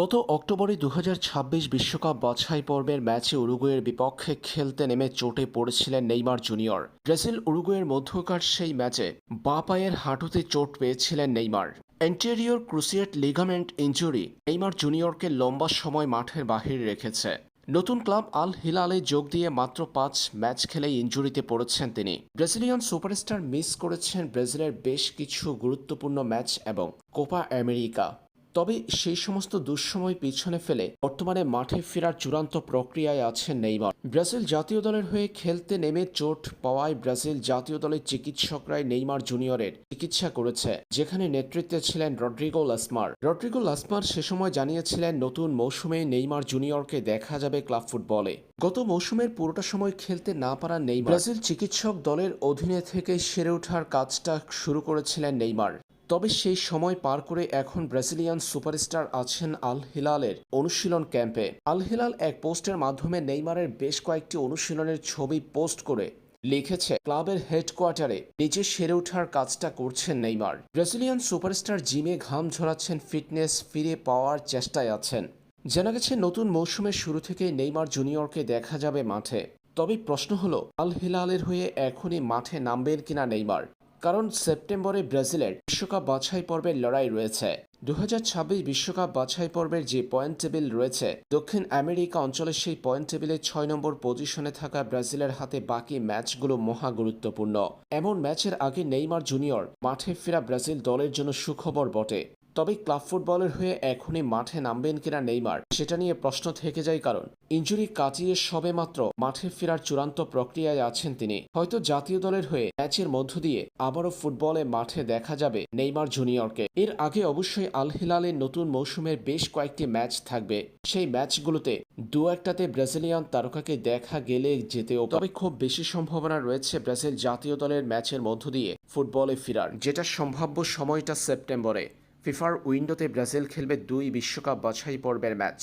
গত অক্টোবরে দু বিশ্বকাপ বাছাই পর্বের ম্যাচে উরুগুয়ের বিপক্ষে খেলতে নেমে চোটে পড়েছিলেন নেইমার জুনিয়র। ব্রাজিল উরুগুয়ের মধ্যকার সেই ম্যাচে বা পায়ের হাঁটুতে চোট পেয়েছিলেন Neymar. Anterior cruciate ligament injury Neymar জুনিয়রকে লম্বা সময় মাঠের বাহিরে রেখেছে। নতুন ক্লাব আল হিলালে যোগ দিয়ে মাত্র পাঁচ ম্যাচ খেলেই ইঞ্জুরিতে পড়েছেন তিনি। ব্রাজিলিয়ান সুপারস্টার মিস করেছেন ব্রাজিলের বেশ কিছু গুরুত্বপূর্ণ ম্যাচ এবং কোপা আমেরিকা। তবে সেই সমস্ত দুঃসময় পিছনে ফেলে বর্তমানে মাঠে ফেরার চূড়ান্ত প্রক্রিয়ায় আছেন নেইমার। ব্রাজিল জাতীয় দলের হয়ে খেলতে নেমে চোট পাওয়ায় ব্রাজিল জাতীয় দলের চিকিৎসকরাই নেইমার জুনিয়রের চিকিৎসা করেছে, যেখানে নেতৃত্বে ছিলেন রড্রিগো লাসমার। রড্রিগো লাসমার সে সময় জানিয়েছিলেন, নতুন মৌসুমে নেইমার জুনিয়রকে দেখা যাবে ক্লাব ফুটবলে। গত মৌসুমের পুরোটা সময় খেলতে না পারা নেইমার। ব্রাজিল চিকিৎসক দলের অধীনে থেকে সেরে ওঠার কাজটা শুরু করেছিলেন নেইমার। তবে সেই সময় পার করে এখন ব্রাজিলিয়ান সুপারস্টার আছেন আল হিলালের অনুশীলন ক্যাম্পে। আল হিলাল এক পোস্টের মাধ্যমে নেইমারের বেশ কয়েকটি অনুশীলনের ছবি পোস্ট করে লিখেছে, ক্লাবের হেডকোয়ার্টারে নিজে সেরে ওঠার কাজটা করছেন নেইমার। ব্রাজিলিয়ান সুপারস্টার জিমে ঘাম ঝরাচ্ছেন, ফিটনেস ফিরে পাওয়ার চেষ্টায় আছেন। জানা গেছে, নতুন মৌসুমের শুরু থেকেই নেইমার জুনিয়রকে দেখা যাবে মাঠে। তবে প্রশ্ন হলো আল হিলালের হয়ে এখনই মাঠে নামবেন কিনা নেইমার? কারণ সেপ্টেম্বরে ব্রাজিলের বিশ্বকাপ বাছাই পর্বের লড়াই রয়েছে। দু বিশ্বকাপ বাছাই পর্বের যে পয়েন্ট টেবিল রয়েছে, দক্ষিণ আমেরিকা অঞ্চলের সেই পয়েন্ট টেবিলে ছয় নম্বর পজিশনে থাকা ব্রাজিলের হাতে বাকি ম্যাচগুলো মহা গুরুত্বপূর্ণ। এমন ম্যাচের আগে নেইমার জুনিয়র মাঠে ফেরা ব্রাজিল দলের জন্য সুখবর বটে। তবে ক্লাব ফুটবলের হয়ে এখনই মাঠে নামবেন কিনা নেইমার, সেটা নিয়ে প্রশ্ন থেকে যায় কারণ। ইঞ্জুরি কাটিয়ে সবে মাত্র মাঠে ফেরার চূড়ান্ত প্রক্রিয়ায় আছেন তিনি। হয়তো জাতীয় দলের হয়ে ম্যাচের মধ্য দিয়ে আবারও ফুটবলে মাঠে দেখা যাবে নেইমার জুনিয়রকে। এর আগে অবশ্যই আল হিলালের নতুন মৌসুমের বেশ কয়েকটি ম্যাচ থাকবে। সেই ম্যাচগুলোতে দু একটাতে ব্রাজিলিয়ান তারকাকে দেখা গেলে যেতেও তবে খুব বেশি সম্ভাবনা রয়েছে ব্রাজিল জাতীয় দলের ম্যাচের মধ্য দিয়ে ফুটবলে ফেরার, যেটা সম্ভাব্য সময়টা সেপ্টেম্বরে। ফিফার উইন্ডোতে ব্রাজিল খেলবে দুই বিশ্বকাপ বাছাই পর্বের ম্যাচ।